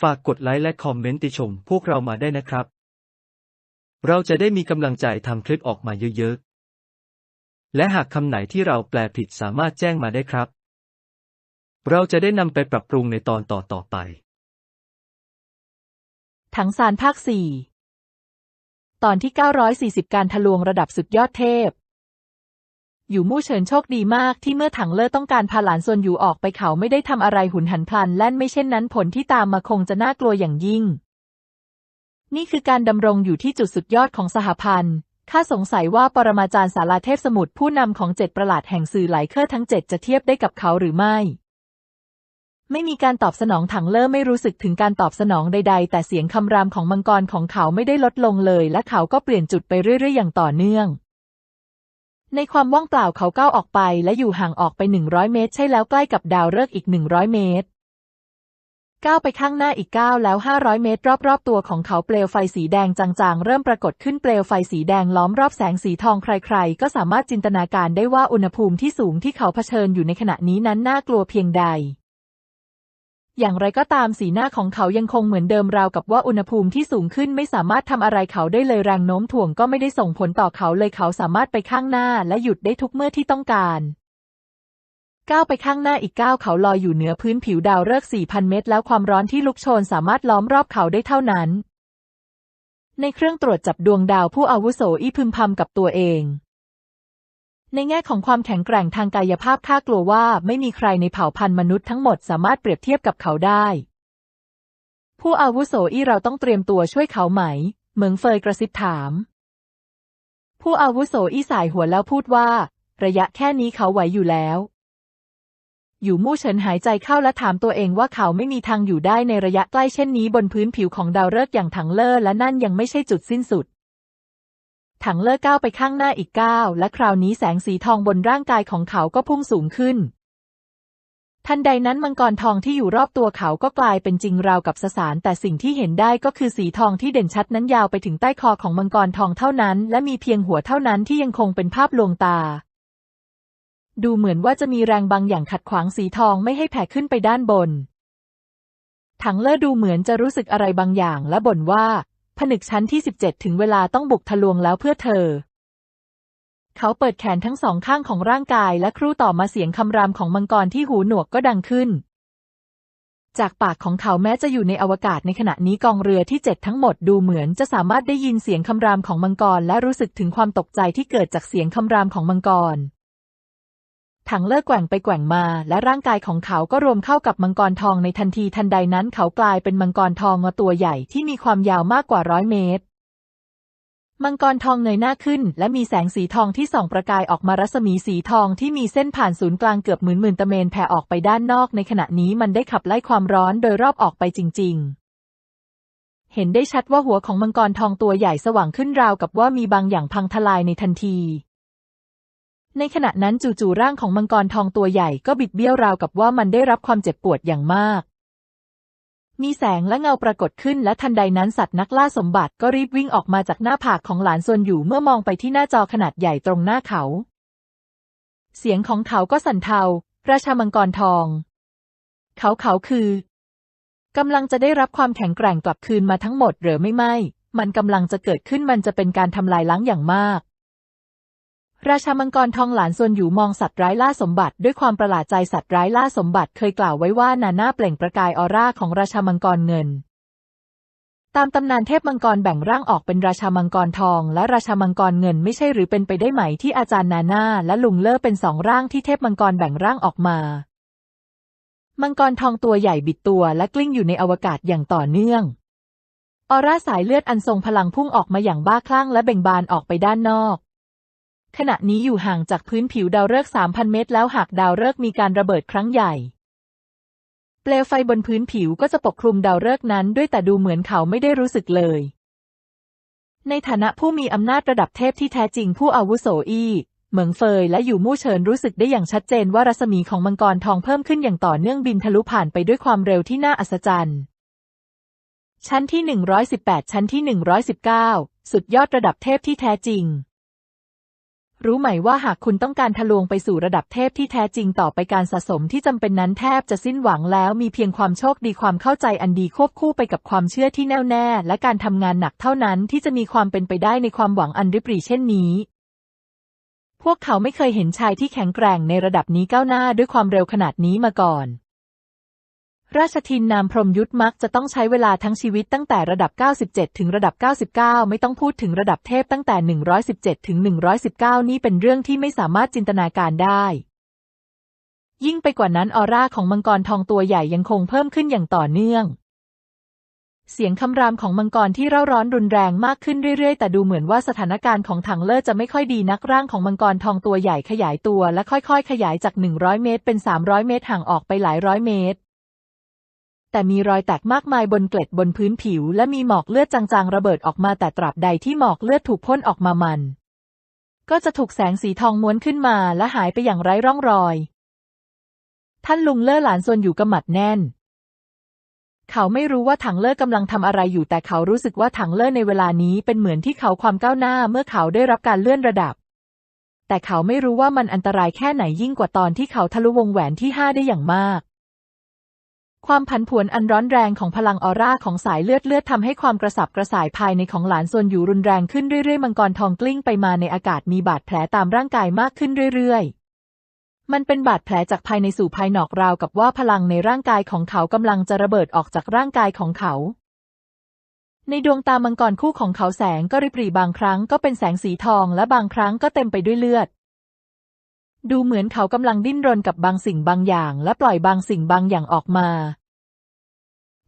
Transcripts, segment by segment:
ฝากกดไลค์และคอมเมนต์ติชมพวกเรามาได้นะครับ เราจะได้มีกำลังใจทำคลิปออกมาเยอะๆ และหากคำไหนที่เราแปลผิดสามารถแจ้งมาได้ครับ เราจะได้นำไปปรับปรุงในตอนต่อๆไป ถังซานภาคสี่ตอนที่ 940 การทะลวงระดับสุดยอดเทพ อยู่มู่เฉินโชคดีมากที่เมื่อถังเล่อต้องการพาหลานซวนอยู่ออกไปเขาไม่ได้ทำอะไรหุนหันพลันแล่นไม่เช่นนั้นผลที่ตามมาคงจะน่ากลัวอย่างยิ่ง นี่คือการดำรงอยู่ที่จุดสุดยอดของสหพันธ์ข้าสงสัยว่าปรมาจารย์สาราเทพสมุทรผู้นำของเจ็ดประหลาดแห่งสื่อหลายเคอร์ทั้งเจ็ดจะเทียบได้กับเขาหรือไม่ ไม่มีการตอบสนองถังเล่อไม่รู้สึกถึงการตอบสนองใด ๆ แต่เสียงคำรามของมังกรของเขาไม่ได้ลดลงเลย และเขาก็เปลี่ยนจุดไปเรื่อยๆอย่างต่อเนื่อง ในความว่างเปล่าเขาก้าวออกไปและอยู่ห่างออกไปหนึ่งร้อยเมตร ใช่แล้วใกล้กับดาวฤกษ์อีกหนึ่งร้อยเมตรก้าวไปข้างหน้าอีกก้าวแล้วห้าร้อยเมตร รอบๆ ตัวของเขาเปลวไฟสีแดงจางๆ เริ่มปรากฏขึ้นเปลวไฟสีแดงล้อมรอบแสงสีทองใครๆ ก็สามารถจินตนาการได้ว่าอุณหภูมิที่สูงที่เขาเผชิญอยู่ในขณะนี้นั้นน่ากลัวเพียงใด อย่างไรก็ตามสีหน้าของเขายังคงเหมือนเดิมราวกับว่าอุณหภูมิที่สูงขึ้นไม่สามารถทำอะไรเขาได้เลยแรงโน้มถ่วงก็ไม่ได้ส่งผลต่อเขาเลยเขาสามารถไปข้างหน้าและหยุดได้ทุกเมื่อที่ต้องการก้าวไปข้างหน้าอีกก้าวเขาลอยอยู่เหนือพื้นผิวดาวฤกษ์4,000 เมตร แล้วความร้อนที่ลุกโชนสามารถล้อมรอบเขาได้เท่านั้น ในเครื่องตรวจจับดวงดาวผู้อาวุโสอี้พึมพำกับตัวเอง ในแง่ของความแข็งแกร่งทางกายภาพข้ากลัวว่าไม่มีใครในเผ่าพันธุ์มนุษย์ทั้งหมดสามารถเปรียบเทียบกับเขาได้ ผู้อาวุโสอี้เราต้องเตรียมตัวช่วยเขาไหม เหมิงเฟยกระซิบถาม ผู้อาวุโสอี้สายหัวแล้วพูดว่า ระยะแค่นี้เขาไหวอยู่แล้ว อยู่มู่เฉินหายใจเข้าและถามตัวเองว่าเขาไม่มีทางอยู่ได้ในระยะใกล้เช่นนี้บนพื้นผิวของดาวฤกษ์อย่างถังเลอร์และนั่นยังไม่ใช่จุดสิ้นสุด ถังเลอก้าวไปข้างหน้าอีกก้าวและคราวนี้แสงสีทองบนร่างกายของเขาก็พุ่งสูงขึ้น ทันใดนั้นมังกรทองที่อยู่รอบตัวเขาก็กลายเป็นจริงราวกับสสาร แต่สิ่งที่เห็นได้ก็คือสีทองที่เด่นชัดนั้นยาวไปถึงใต้คอของมังกรทองเท่านั้น และมีเพียงหัวเท่านั้นที่ยังคงเป็นภาพลวงตา ดูเหมือนว่าจะมีแรงบางอย่างขัดขวางสีทองไม่ให้แผ่ขึ้นไปด้านบนถังเลอดูเหมือนจะรู้สึกอะไรบางอย่างและบ่นว่า นึกชั้นที่ 17 ถึงเวลาต้องบุกทะลวงแล้วเพื่อเธอ เขาเปิดแขนทั้งสองข้างของร่างกายและครู่ต่อมาเสียงคำรามของมังกรที่หูหนวกก็ดังขึ้น จากปากของเขาแม้จะอยู่ในอวกาศในขณะนี้กองเรือที่เจ็ดทั้งหมดดูเหมือนจะสามารถได้ยินเสียงคำรามของมังกรและรู้สึกถึงความตกใจที่เกิดจากเสียงคำรามของมังกร ถังเลิกแกว่งไปแกว่งมา และร่างกายของเขาก็รวมเข้ากับมังกรทองในทันทีทันใดนั้นเขากลายเป็นมังกรทองตัวใหญ่ที่มีความยาวมากกว่าร้อยเมตร มังกรทองเงยหน้าขึ้น และมีแสงสีทองที่ส่องประกายออกมารัศมีสีทองที่มีเส้นผ่านศูนย์กลางเกือบหมื่นหมื่นตะเมนแผ่ออกไปด้านนอกในขณะนี้มันได้ขับไล่ความร้อนโดยรอบออกไปจริง ๆเห็นได้ชัดว่าหัวของมังกรทองตัวใหญ่สว่างขึ้นราวกับว่ามีบางอย่างพังทลายในทันที ในขณะนั้นจู่ๆร่างของมังกรทองตัวใหญ่ก็บิดเบี้ยวราวกับว่ามันได้รับความเจ็บปวดอย่างมาก มีแสงและเงาปรากฏขึ้นและทันใดนั้นสัตว์นักล่าสมบัติก็รีบวิ่งออกมาจากหน้าผากของหลานซวนอยู่เมื่อมองไปที่หน้าจอขนาดใหญ่ตรงหน้าเขา เสียงของเขาก็สั่นเทา ราชามังกรทอง เขาเขาคือกำลังจะได้รับความแข็งแกร่งกลับคืนมาทั้งหมดหรือไม่ไม่ มันกำลังจะเกิดขึ้นมันจะเป็นการทำลายล้างอย่างมาก ราชามังกรทองหลานซวนอยู่มองสัตว์ร้ายล่าสมบัติ ด้วยความประหลาดใจสัตว์ร้ายล่าสมบัติเคยกล่าวไว้ว่านาหน่าเปล่งประกายออร่าของราชามังกรเงิน ตามตำนานเทพมังกรแบ่งร่างออกเป็นราชามังกรทอง และราชามังกรเงินไม่ใช่หรือเป็นไปได้ไหมที่อาจารย์นาหน่าและลุงเล่อเป็นสองร่างที่เทพมังกรแบ่งร่างออกมา มังกรทองตัวใหญ่บิดตัวและกลิ้งอยู่ในอวกาศอย่างต่อเนื่องออร่าสายเลือดอันทรงพลังพุ่งออกมาอย่างบ้าคลั่งและเบ่งบานออกไปด้านนอก ขณะนี้อยู่ห่างจากพื้นผิวดาวฤกษ์ 3,000 เมตร แล้วหากดาวฤกษ์มีการระเบิดครั้งใหญ่ เปลวไฟบนพื้นผิวก็จะปกคลุมดาวฤกษ์นั้น ด้วยแต่ดูเหมือนเขาไม่ได้รู้สึกเลย ในฐานะผู้มีอำนาจระดับเทพที่แท้จริงผู้อาวุโสอี้เหมิงเฟยและอยู่มู่เฉินรู้สึกได้อย่างชัดเจนว่ารัศมีของมังกรทองเพิ่มขึ้นอย่างต่อเนื่องบินทะลุผ่านไปด้วยความเร็วที่น่าอัศจรรย์ ชั้นที่ 118 ชั้นที่ 119 สุดยอดระดับเทพที่แท้จริง รู้ไหมว่าหากคุณต้องการทะลวงไปสู่ระดับเทพที่แท้จริงต่อไปการสะสมที่จำเป็นนั้นแทบจะสิ้นหวังแล้วมีเพียงความโชคดีความเข้าใจอันดีควบคู่ไปกับความเชื่อที่แน่วแน่ และการทำงานหนักเท่านั้นที่จะมีความเป็นไปได้ในความหวังอันริบหรี่เช่นนี้พวกเขาไม่เคยเห็นชายที่แข็งแกร่งในระดับนี้ก้าวหน้าด้วยความเร็วขนาดนี้มาก่อน ราชทินนามพรมยุทธมักจะต้องใช้เวลาทั้งชีวิตตั้งแต่ระดับ 97 ถึงระดับ 99 ไม่ต้องพูดถึงระดับเทพตั้งแต่ 117 ถึง 119 นี่เป็นเรื่องที่ไม่สามารถจินตนาการได้ ยิ่งไปกว่านั้นออร่าของมังกรทองตัวใหญ่ยังคงเพิ่มขึ้นอย่างต่อเนื่อง เสียงคำรามของมังกรที่เร่าร้อนรุนแรงมากขึ้นเรื่อยๆ แต่ดูเหมือนว่าสถานการณ์ของถังเลิศจะไม่ค่อยดีนักร่างของมังกรทองตัวใหญ่ขยายตัวและค่อยๆ ขยายจาก 100 เมตร เป็น 300 เมตรห่างออกไปหลายร้อยเมตร แต่มีรอยแตกมากมายบนเกล็ดบนพื้นผิว และมีหมอกเลือดจางๆระเบิดออกมาแต่ตราบใดที่หมอกเลือดถูกพ่นออกมามัน ก็จะถูกแสงสีทองม้วนขึ้นมาและหายไปอย่างไร้ร่องรอย ท่านลุงเล่อหลานซวนอยู่กำมัดแน่น เขาไม่รู้ว่าถังเล่อกำลังทำอะไรอยู่แต่เขารู้สึกว่าถังเล่อในเวลานี้เป็นเหมือนที่เขาความก้าวหน้าเมื่อเขาได้รับการเลื่อนระดับ แต่เขาไม่รู้ว่ามันอันตรายแค่ไหนยิ่งกว่าตอนที่เขาทะลุวงแหวนที่ห้าได้อย่างมาก ความผันผวนอันร้อนแรงของพลังออร่าของสายเลือดเลือดทำให้ความกระสับกระส่ายภายในของหลานซวนอยู่รุนแรงขึ้นเรื่อยๆ มังกรทองกลิ้งไปมาในอากาศมีบาดแผลตามร่างกายมากขึ้นเรื่อยๆ มันเป็นบาดแผลจากภายในสู่ภายนอกราวกับว่าพลังในร่างกายของเขากำลังจะระเบิดออกจากร่างกายของเขา ในดวงตามังกรคู่ของเขาแสงก็ริบรี่บางครั้งก็เป็นแสงสีทองและบางครั้งก็เต็มไปด้วยเลือด ดูเหมือนเขากำลังดิ้นรนกับบางสิ่งบางอย่าง และปล่อยบางสิ่งบางอย่างออกมา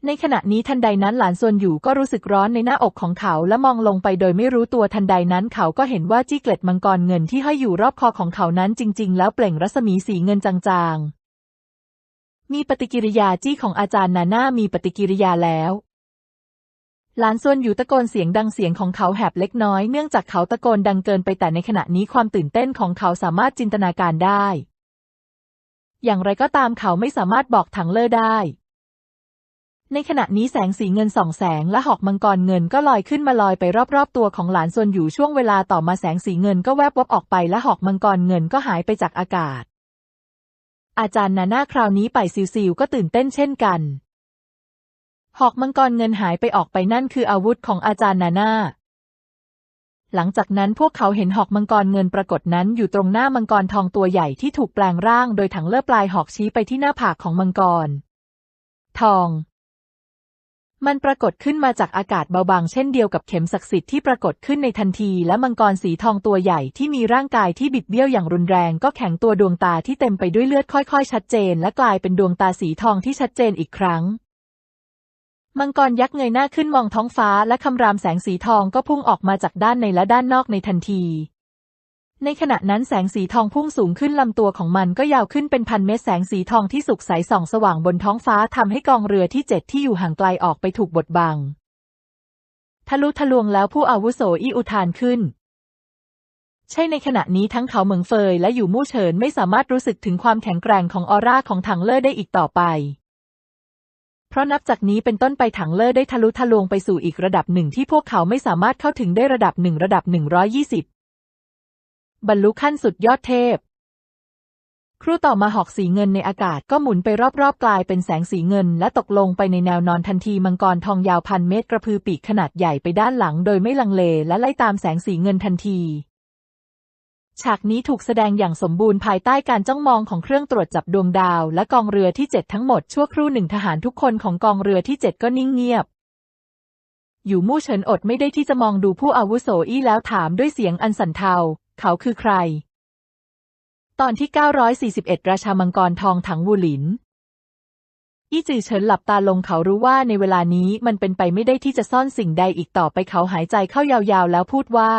ในขณะนี้ทันใดนั้นหลานซวนอยู่ก็รู้สึกร้อนในหน้าอกของเขาและมองลงไปโดยไม่รู้ตัวทันใดนั้นเขาก็เห็นว่าจี้เกล็ดมังกรเงินที่ห้อยอยู่รอบคอของเขานั้นจริง ๆ แล้วเปล่งรัศมีสีเงินจางๆ มีปฏิกิริยาจี้ของอาจารย์นาน่ามีปฏิกิริยาแล้ว หลานซวนอยู่ตะโกนเสียงดังเสียงของเขาแหบเล็กน้อยเนื่องจากเขาตะโกนดังเกินไปแต่ในขณะนี้ความตื่นเต้นของเขาสามารถจินตนาการได้ อย่างไรก็ตามเขาไม่สามารถบอกถังเลอได้ ในขณะนี้แสงสีเงินส่องแสงและหอกมังกรเงินก็ลอยขึ้นมาลอยไปรอบๆตัวของหลานซวนอยู่ช่วงเวลาต่อมาแสงสีเงินก็แวบวับออกไปและหอกมังกรเงินก็หายไปจากอากาศ อาจารย์นาน่าคราวนี้ไปซิวๆก็ตื่นเต้นเช่นกัน หอกมังกรเงินหายไปออกไปนั่นคืออาวุธของอาจารย์นาน่าหลังจากนั้นพวกเขาเห็นหอกมังกรเงินปรากฏนั้นอยู่ตรงหน้ามังกรทองตัวใหญ่ที่ถูกแปลงร่างโดยถังเลือปลายหอกชี้ไปที่หน้าผากของมังกร ทอง มันปรากฏขึ้นมาจากอากาศเบาบางเช่นเดียวกับเข็มศักดิ์สิทธิ์ที่ปรากฏขึ้นในทันทีและมังกรสีทองตัวใหญ่ที่มีร่างกายที่บิดเบี้ยวอย่างรุนแรง ก็แข็งตัวดวงตาที่เต็มไปด้วยเลือดค่อยๆ ชัดเจน และกลายเป็นดวงตาสีทองที่ชัดเจนอีกครั้ง มังกรยักษ์เงยหน้าขึ้นมองท้องฟ้าและคำรามแสงสีทองก็พุ่งออกมาจากด้านในและด้านนอกในทันที ในขณะนั้นแสงสีทองพุ่งสูงขึ้นลำตัวของมันก็ยาวขึ้นเป็นพันเมตรแสงสีทองที่สุกใสส่องสว่างบนท้องฟ้าทำให้กองเรือที่เจ็ดที่อยู่ห่างไกลออกไปถูกบดบัง ทะลุทะลวงแล้วผู้อาวุโสอีอุทานขึ้นใช่ในขณะนี้ทั้งเขาเหมิงเฟยและอยู่มู่เฉินไม่สามารถรู้สึกถึงความแข็งแกร่งของออร่าของถังเล่อได้อีกต่อไป เพราะนับจากนี้เป็นต้นไปถังเล่อได้ทะลุทะลวงไปสู่อีกระดับหนึ่งที่พวกเขาไม่สามารถเข้าถึงได้ระดับหนึ่งระดับหนึ่งร้อยยี่สิบบรรลุขั้นสุดยอดเทพ ครูต่อมาหอกสีเงินในอากาศก็หมุนไปรอบๆกลายเป็นแสงสีเงิน และตกลงไปในแนวนอนทันทีมังกรทองยาวพันเมตรกระพือปีกขนาดใหญ่ไปด้านหลัง โดยไม่ลังเลและไล่ตามแสงสีเงินทันที ฉากนี้ถูกแสดงอย่างสมบูรณ์ภายใต้การจ้องมองของเครื่องตรวจจับดวงดาว และกองเรือที่เจ็ดทั้งหมดชั่วครู่หนึ่งทหารทุกคนของกองเรือที่เจ็ดก็นิ่งเงียบ อยู่มู่เฉินอดไม่ได้ที่จะมองดูผู้อาวุโสอี้แล้วถามด้วยเสียงอันสั่นเทา เขาคือใคร ตอนที่ 941 ราชามังกรทองถังวูหลิน อี้จือเฉินหลับตาลงเขารู้ว่าในเวลานี้มันเป็นไปไม่ได้ที่จะซ่อนสิ่งใดอีกต่อไปเขาหายใจเข้ายาวๆ แล้วพูดว่า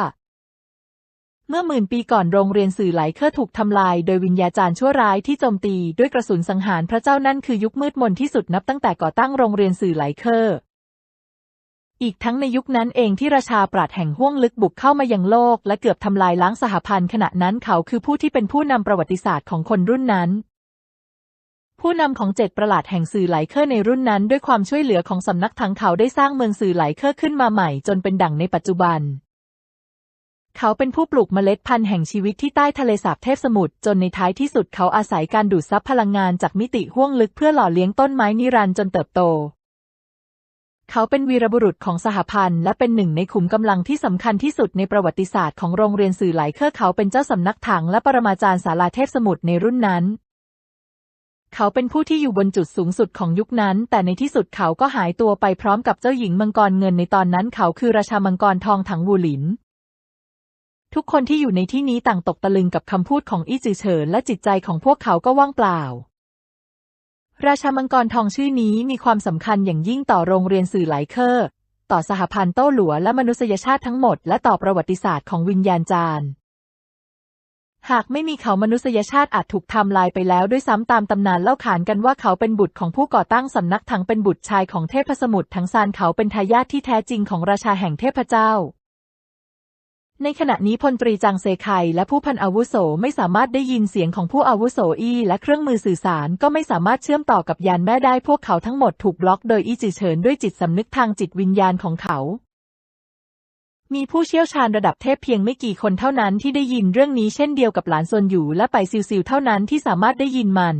เมื่อหมื่นปีก่อนโรงเรียนสื่อไหลเคอร์ถูกทำลายโดยวิญญาจารย์ชั่วร้ายที่โจมตีด้วยกระสุนสังหารพระเจ้านั่นคือยุคมืดมนที่สุดนับตั้งแต่ก่อตั้งโรงเรียนสื่อไหลเคอร์อีกทั้งในยุคนั้นเองที่ราชาปราดแห่งห้วงลึกบุกเข้ามายังโลก และเกือบทำลายล้างสหพันธ์ขณะนั้นเขาคือผู้ที่เป็นผู้นำประวัติศาสตร์ของคนรุ่นนั้น ผู้นำของเจ็ดประหลาดแห่งสื่อไหลเคอร์ในรุ่นนั้น ด้วยความช่วยเหลือของสำนักถังเขาได้สร้างเมืองสื่อไหลเคอร์ขึ้นมาใหม่จนเป็นดั่งในปัจจุบัน เขาเป็นผู้ปลูกเมล็ดพันธุ์แห่งชีวิตที่ใต้ทะเลสาบเทพสมุทรจนในท้ายที่สุดเขาอาศัยการดูดซับพลังงานจากมิติห้วงลึกเพื่อหล่อเลี้ยงต้นไม้นิรันดร์จนเติบโต เขาเป็นวีรบุรุษของสหพันธ์และเป็นหนึ่งในขุมกำลังที่สำคัญที่สุดในประวัติศาสตร์ของโรงเรียนสื่อไหลเคอร์เขาเป็นเจ้าสำนักถังและปรมาจารย์ศาลาเทพสมุทรในรุ่นนั้น เขาเป็นผู้ที่อยู่บนจุดสูงสุดของยุคนั้น แต่ในที่สุดเขาก็หายตัวไปพร้อมกับเจ้าหญิงมังกรเงินในตอนนั้นเขาคือราชามังกรทองถังวูหลิน ทุกคนที่อยู่ในที่นี้ต่างตกตะลึงกับคำพูดของอี้จือเฉินและจิตใจของพวกเขาก็ว่างเปล่า ราชามังกรทองชื่อนี้มีความสำคัญอย่างยิ่งต่อโรงเรียนสื่อหลายเคอร์ต่อสหพันธ์โต้หลัวและมนุษยชาติทั้งหมด และต่อประวัติศาสตร์ของวิญญาณจารย์ หากไม่มีเขามนุษยชาติอาจถูกทำลายไปแล้วด้วยซ้ำตามตำนานเล่าขานกันว่าเขาเป็นบุตรของผู้ก่อตั้งสำนักถังเป็นบุตรชายของเทพสมุทรทั้งซานเขาเป็นทายาทที่แท้จริงของราชาแห่งเทพเจ้า ในขณะนี้พลตรีจางเซไคและผู้พันอาวุโสไม่สามารถได้ยินเสียงของผู้อาวุโสอี้และเครื่องมือสื่อสารก็ไม่สามารถเชื่อมต่อกับยานแม่ได้พวกเขาทั้งหมดถูกบล็อกโดยอี้จือเฉินด้วยจิตสำนึกทางจิตวิญญาณของเขา มีผู้เชี่ยวชาญระดับเทพเพียงไม่กี่คนเท่านั้นที่ได้ยินเรื่องนี้เช่นเดียวกับหลานซวนหยูและไปซิวซิวเท่านั้นที่สามารถได้ยินมัน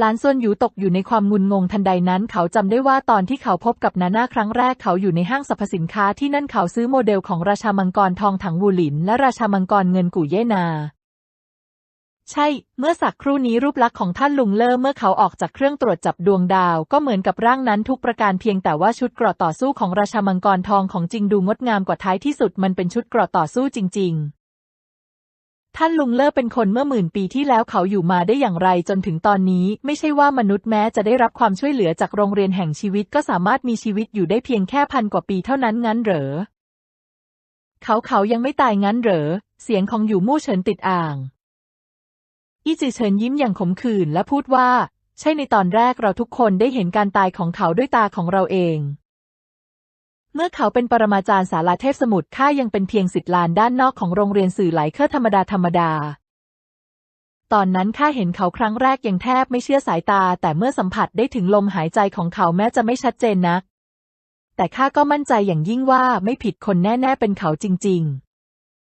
หลานซวนหยูตกอยู่ในความงุนงงทันใดนั้น เขาจำได้ว่าตอนที่เขาพบกับนาน่าครั้งแรกเขาอยู่ในห้างสรรพสินค้าที่นั่นเขาซื้อโมเดลของราชามังกรทองถังวูหลิน และราชามังกรเงินกู่เย่นา ใช่ เมื่อสักครู่นี้รูปลักษณ์ของท่านลุงเล่อเมื่อเขาออกจากเครื่องตรวจจับดวงดาว ก็เหมือนกับร่างนั้นทุกประการเพียงแต่ว่าชุดเกราะต่อสู้ของราชามังกรทองของจริงดูงดงามกว่าท้ายที่สุดมันเป็นชุดเกราะต่อสู้จริง ๆ ท่านลุงเล่อเป็นคนเมื่อหมื่นปีที่แล้วเขาอยู่มาได้อย่างไรจนถึงตอนนี้ ไม่ใช่ว่ามนุษย์แม้จะได้รับความช่วยเหลือจากโรงเรียนแห่งชีวิตก็สามารถมีชีวิตอยู่ได้เพียงแค่พันกว่าปีเท่านั้นงั้นเหรอ เขาเขายังไม่ตายงั้นเหรอ เสียงของอยู่มู่เฉินติดอ่าง อี้จือเฉินยิ้มอย่างขมขื่นและพูดว่า ใช่ในตอนแรกเราทุกคนได้เห็นการตายของเขาด้วยตาของเราเอง เมื่อเขาเป็นปรมาจารย์ศาลาเทพสมุทรข้ายังเป็นเพียงสิทธิลานด้านนอกของโรงเรียนสื่อไหลเคอร์ธรรมดาธรรมดา ตอนนั้นข้าเห็นเขาครั้งแรกยังแทบไม่เชื่อสายตา แต่เมื่อสัมผัสได้ถึงลมหายใจของเขาแม้จะไม่ชัดเจนนัก แต่ข้าก็มั่นใจอย่างยิ่งว่าไม่ผิดคนแน่ ๆ เป็นเขาจริง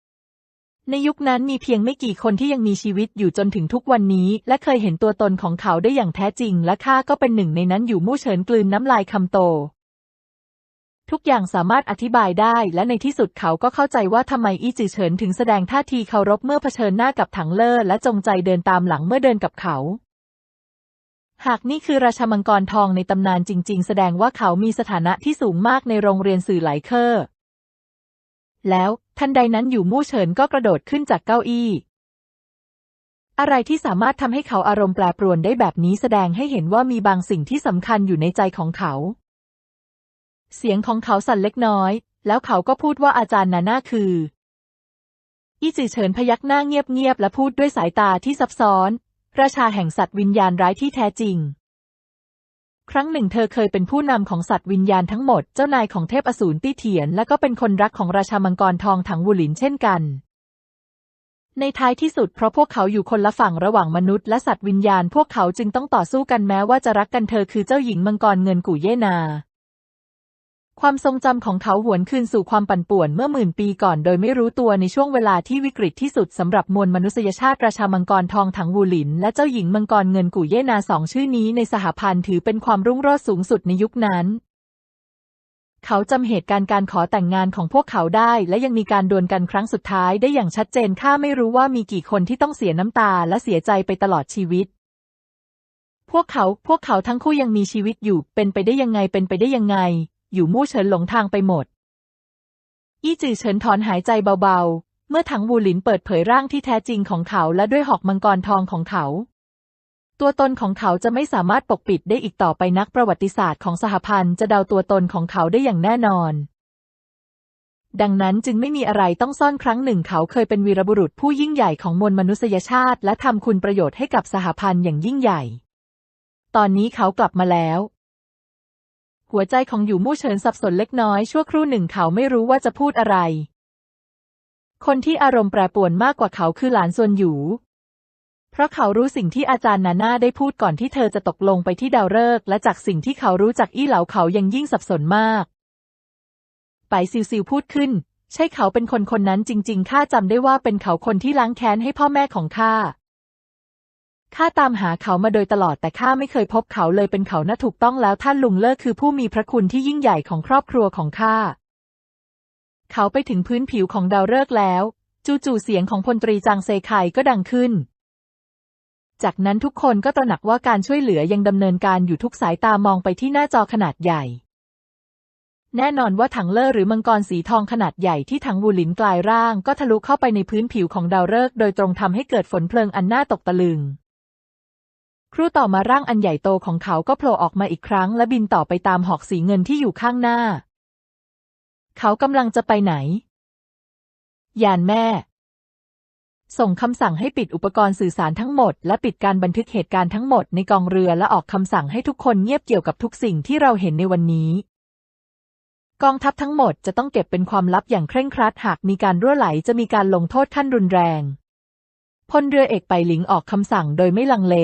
ๆในยุคนั้นมีเพียงไม่กี่คนที่ยังมีชีวิตอยู่จนถึงทุกวันนี้ และเคยเห็นตัวตนของเขาได้อย่างแท้จริง และข้าก็เป็นหนึ่งในนั้นอยู่มู่เฉินกลืนน้ำลายคำโต ทุกอย่างสามารถอธิบายได้ และในที่สุดเขาก็เข้าใจว่าทำไมอี้จือเฉินถึงแสดงท่าทีเคารพเมื่อเผชิญหน้ากับถังเล่อและจงใจเดินตามหลังเมื่อเดินกับเขา หากนี่คือราชามังกรทองในตำนานจริง ๆ แสดงว่าเขามีสถานะที่สูงมากในโรงเรียนสื่อไหลเคอร์แล้วทันใดนั้นอยู่มู่เฉินก็กระโดดขึ้นจากเก้าอี้ อะไรที่สามารถทำให้เขาอารมณ์แปรปรวนได้แบบนี้แสดงให้เห็นว่ามีบางสิ่งที่สำคัญอยู่ในใจของเขา เสียงของเขาสั่นเล็กน้อย แล้วเขาก็พูดว่าอาจารย์นาน่าคือ อี้จือเฉินพยักหน้าเงียบๆและพูดด้วยสายตาที่ซับซ้อน ราชาแห่งสัตว์วิญญาณร้ายที่แท้จริง ครั้งหนึ่งเธอเคยเป็นผู้นำของสัตว์วิญญาณทั้งหมด เจ้านายของเทพอสูรตี้เถียน และก็เป็นคนรักของราชามังกรทองถังวูหลินเช่นกัน ในท้ายที่สุดเพราะพวกเขาอยู่คนละฝั่งระหว่างมนุษย์และสัตว์วิญญาณพวกเขาจึงต้องต่อสู้กันแม้ว่าจะรักกันเธอคือเจ้าหญิงมังกรเงินกู่เย่นา ความทรงจำของเขาหวนคืนสู่ความปั่นป่วนเมื่อหมื่นปีก่อนโดยไม่รู้ตัวในช่วงเวลาที่วิกฤตที่สุดสำหรับมวลมนุษยชาติราชามังกรทองถังวูหลิน และเจ้าหญิงมังกรเงินกู่เย่นาสองชื่อนี้ในสหพันธ์ถือเป็นความรุ่งโรจน์สูงสุดในยุคนั้น เขาจำเหตุการณ์การขอแต่งงานของพวกเขาได้ และยังมีการดวลกันครั้งสุดท้ายได้อย่างชัดเจนข้าไม่รู้ว่ามีกี่คนที่ต้องเสียน้ำตาและเสียใจไปตลอดชีวิตพวกเขา พวกเขาทั้งคู่ยังมีชีวิตอยู่ เป็นไปได้ยังไง เป็นไปได้ยังไง อยู่มู่เฉินหลงทางไปหมด อี้จือเฉินถอนหายใจเบาๆ เมื่อถังวูหลินเปิดเผยร่างที่แท้จริงของเขาและด้วยหอกมังกรทองของเขา ตัวตนของเขาจะไม่สามารถปกปิดได้อีกต่อไปนักประวัติศาสตร์ของสหพันธ์จะเดาตัวตนของเขาได้อย่างแน่นอน ดังนั้นจึงไม่มีอะไรต้องซ่อนครั้งหนึ่งเขาเคยเป็นวีรบุรุษผู้ยิ่งใหญ่ของมวลมนุษยชาติ และทำคุณประโยชน์ให้กับสหพันธ์อย่างยิ่งใหญ่ ตอนนี้เขากลับมาแล้ว หัวใจของอยู่มู่เฉินสับสนเล็กน้อยชั่วครู่หนึ่งเขาไม่รู้ว่าจะพูดอะไร คนที่อารมณ์แปรปรวนมากกว่าเขาคือหลานซวนหยูเพราะเขารู้สิ่งที่อาจารย์นาน่าได้พูดก่อนที่เธอจะตกลงไปที่ดาวฤกษ์และจากสิ่งที่เขารู้จากอี้เหลาเขายังยิ่งสับสนมาก ไปซิวซิวพูดขึ้น ใช่เขาเป็นคนคนนั้นจริง ๆ ข้าจำได้ว่าเป็นเขาคนที่ล้างแค้นให้พ่อแม่ของข้า ข้าตามหาเขามาโดยตลอดแต่ข้าไม่เคยพบเขาเลยเป็นเขาน่ะถูกต้องแล้วท่านลุงเลิกคือผู้มีพระคุณที่ยิ่งใหญ่ของครอบครัวของข้า เขาไปถึงพื้นผิวของดาวฤกษ์แล้ว จู่ๆเสียงของพลตรีจางเซไคก็ดังขึ้น จากนั้นทุกคนก็ตระหนักว่าการช่วยเหลือยังดำเนินการอยู่ทุกสายตามองไปที่หน้าจอขนาดใหญ่ แน่นอนว่าถังเลอร์หรือมังกรสีทองขนาดใหญ่ที่ถังวูหลินกลายร่าง ก็ทะลุเข้าไปในพื้นผิวของดาวฤกษ์โดยตรงทำให้เกิดฝนเพลิงอันน่าตกตะลึง ครู่ต่อมาร่างอันใหญ่โตของเขาก็โผล่ออกมาอีกครั้ง และบินต่อไปตามหอกสีเงินที่อยู่ข้างหน้า เขากำลังจะไปไหน ยานแม่ ส่งคำสั่งให้ปิดอุปกรณ์สื่อสารทั้งหมด และปิดการบันทึกเหตุการณ์ทั้งหมดในกองเรือและออกคำสั่งให้ทุกคนเงียบเกี่ยวกับทุกสิ่งที่เราเห็นในวันนี้ กองทัพทั้งหมดจะต้องเก็บเป็นความลับอย่างเคร่งครัดหากมีการรั่วไหลจะมีการลงโทษขั้นรุนแรงพลเรือเอกไปหลิงออกคำสั่งโดยไม่ลังเล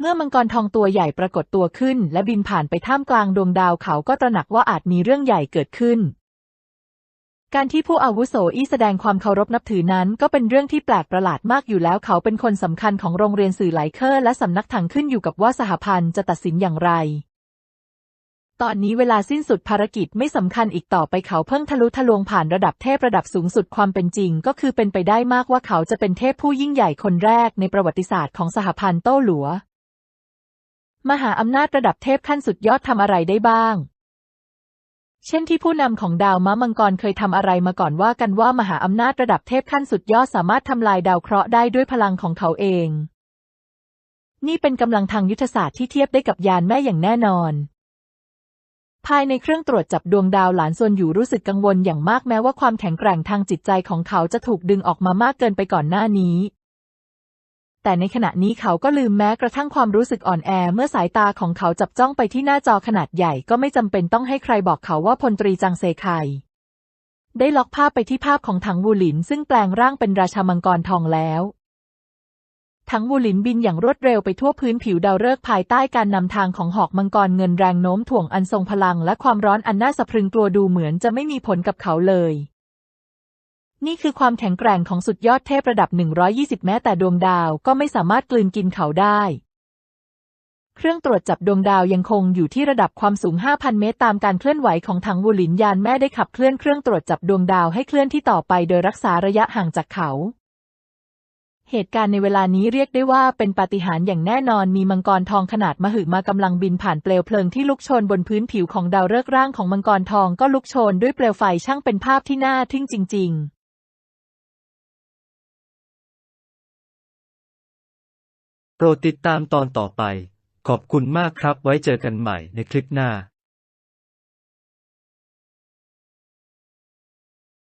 เมื่อมังกรทองตัวใหญ่ปรากฏตัวขึ้น และบินผ่านไปท่ามกลางดวงดาวเขาก็ตระหนักว่าอาจมีเรื่องใหญ่เกิดขึ้น การที่ผู้อาวุโสอี้แสดงความเคารพนับถือนั้น ก็เป็นเรื่องที่แปลกประหลาดมากอยู่แล้วเขาเป็นคนสำคัญของโรงเรียนสื่อไหลเคอร์และสำนักถังขึ้นอยู่กับว่าสหพันธ์จะตัดสินอย่างไร ตอนนี้เวลาสิ้นสุดภารกิจไม่สำคัญอีกต่อไปเขาเพิ่งทะลุทะลวงผ่านระดับเทพระดับสูงสุดความเป็นจริง ก็คือเป็นไปได้มากว่าเขาจะเป็นเทพผู้ยิ่งใหญ่คนแรกในประวัติศาสตร์ของสหพันธ์โต้หลัว มหาอำนาจระดับเทพขั้นสุดยอดทำอะไรได้บ้าง เช่นที่ผู้นำของดาวม้ามังกรเคยทำอะไรมาก่อนว่ากันว่ามหาอำนาจระดับเทพขั้นสุดยอดสามารถทำลายดาวเคราะห์ได้ด้วยพลังของเขาเอง นี่เป็นกำลังทางยุทธศาสตร์ที่เทียบได้กับยานแม่อย่างแน่นอนภายในเครื่องตรวจจับดวงดาวหลานซวนอยู่รู้สึกกังวลอย่างมากแม้ว่าความแข็งแกร่งทางจิตใจของเขาจะถูกดึงออกมามากเกินไปก่อนหน้านี้ แต่ในขณะนี้เขาก็ลืมแม้กระทั่งความรู้สึกอ่อนแอ เมื่อสายตาของเขาจับจ้องไปที่หน้าจอขนาดใหญ่ก็ไม่จำเป็นต้องให้ใครบอกเขาว่าพลตรีจางเซไคได้ล็อกภาพไปที่ภาพของถังวูหลิน ซึ่งแปลงร่างเป็นราชามังกรทองแล้วถังวูหลินบินอย่างรวดเร็วไปทั่วพื้นผิวดาวฤกษ์ภายใต้การนำทางของหอกมังกรเงินแรงโน้มถ่วงอันทรงพลังและความร้อนอันน่าสะพรึงกลัวดูเหมือนจะไม่มีผลกับเขาเลย นี่คือความแข็งแกร่งของสุดยอดเทพระดับ 120 แม้แต่ดวงดาวก็ไม่สามารถกลืนกินเขาได้ เครื่องตรวจจับดวงดาวยังคงอยู่ที่ระดับความสูง 5,000 เมตรตามการเคลื่อนไหวของถังวูหลินยานแม่ได้ขับเคลื่อนเครื่องตรวจจับดวงดาวให้เคลื่อนที่ต่อไปโดยรักษาระยะห่างจากเขาเหตุการณ์ในเวลานี้เรียกได้ว่าเป็นปาฏิหาริย์อย่างแน่นอนมีมังกรทองขนาดมหึมากำลังบินผ่านเปลวเพลิงที่ลุกโชนบนพื้นผิวของดาวฤกษ์ร่างของมังกรทองก็ลุกโชนด้วยเปลวไฟช่างเป็นภาพที่น่าทึ่งจริง ๆ โปรดติดตามตอนต่อไป ขอบคุณมากครับไว้เจอกันใหม่ในคลิปหน้า